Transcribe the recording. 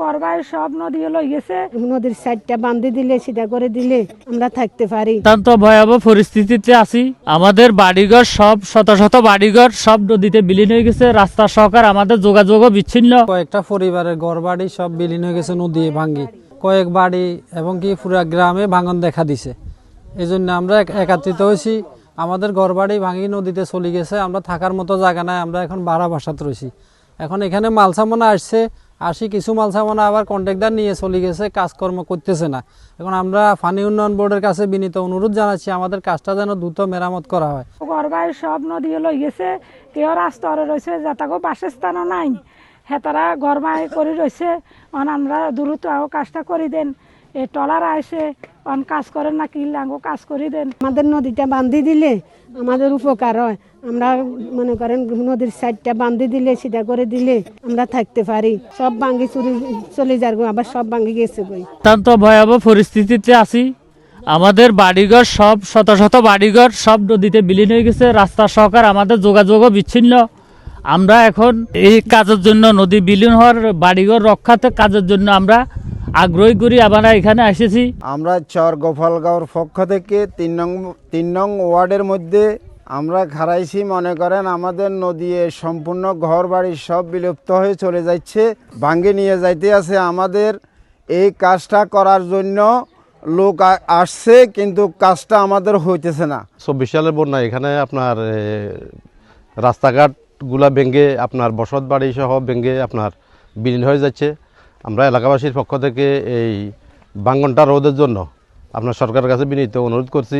ঘর বাড়ি সব নদী গেছে। নদীর সাইডটা বান্ধি দিলে সিধা করে দিলে আমরা থাকতে পারি। অত্যন্ত ভয়াবহ পরিস্থিতিতে আছি। আমাদের বাড়িঘর সব শত শত বাড়িঘর সব নদীতে বিলীন হয়ে গেছে। রাস্তা সহকার আমাদের যোগাযোগও বিচ্ছিন্ন। কয়েকটা পরিবারের ঘর বাড়ি সব বিলীন হয়ে গেছে নদী ভাঙ্গি কয়েক বাড়ি এবং কি পুরা গ্রামে ভাঙন দেখা দিছে। এই জন্য আমরা এক- একত্রিত হয়েছি। আমাদের ঘর বাড়ি ভাঙি নদীতে চলে গেছে। আমরা থাকার মতো জায়গা নাই। আমরা এখন বাড়া বাসাত রয়েছি। এখন এখানে মালসামনা আসছে। আসি কিছু মাল সামানা আবার কন্ট্রাক্টার নিয়ে চলে গেছে, কাজকর্ম করতেছে না। এখন আমরা ফানি উন্নয়ন বোর্ডের কাছে বিনীত অনুরোধ জানাচ্ছি, আমাদের কাজটা যেন দ্রুত মেরামত করা হয়। গরবাই সব নদী লই গেছে, কেউ রাস্তরে রয়েছে যাতাগো বাসস্থানও নাই। হেতারা গরবাই করে রয়েছে আমরা দ্রুত কাজটা করে দেন। এ টলার আসে অন কাজ করেন না কি লাঙ্গো কাজ করে দেন। আমাদের নদীটা বান্ধি দিলে আমাদের উপকার হয়। আমরা মনে করেন নদীর সাইডটা বান্ধি দিলে সেটা করে দিলে আমরা থাকতে পারি। সব ভাঙ্গি চুরি চলে যার গো, আবার সব ভাঙ্গি গেছে গই অত্যন্ত ভয়াবহ পরিস্থিতিতে আছি। আমাদের বাড়িঘর সব শত শত বাড়িঘর সব নদীতে বিলীন হয়ে গেছে। রাস্তা সহকার আমাদের যোগাযোগও বিচ্ছিন্ন। আমরা এখন এই কাজের জন্য নদী বিলীন হওয়ার বাড়িঘর রক্ষাতে কাজের জন্য আমরা আগ্রহী করি আমরা এখানে এসেছি আমরা চর গোপালগাঁওর পক্ষ থেকে তিন নং তিন নং ওয়ার্ডের মধ্যে আমরা খারাইছি মনে করেন আমাদের নদীয়ে সম্পূর্ণ ঘর বাড়ি সব বিলুপ্ত হয়ে চলে যাচ্ছে। ভাঙ্গে নিয়ে যাইতে আছে আমাদের। এই কাজটা করার জন্য লোক আসছে কিন্তু কাজটা আমাদের হইতেছে না। চব্বিশ সালের বন্যা এখানে আপনার রাস্তাঘাটগুলা ভেঙে আপনার বসত বাড়ি সহ ভেঙে আপনার বিলীন হয়ে যাচ্ছে। আমরা এলাকাবাসীর পক্ষ থেকে এই বাঙ্গনটা রোধের জন্য আপনার সরকারের কাছে বিনীত অনুরোধ করছি।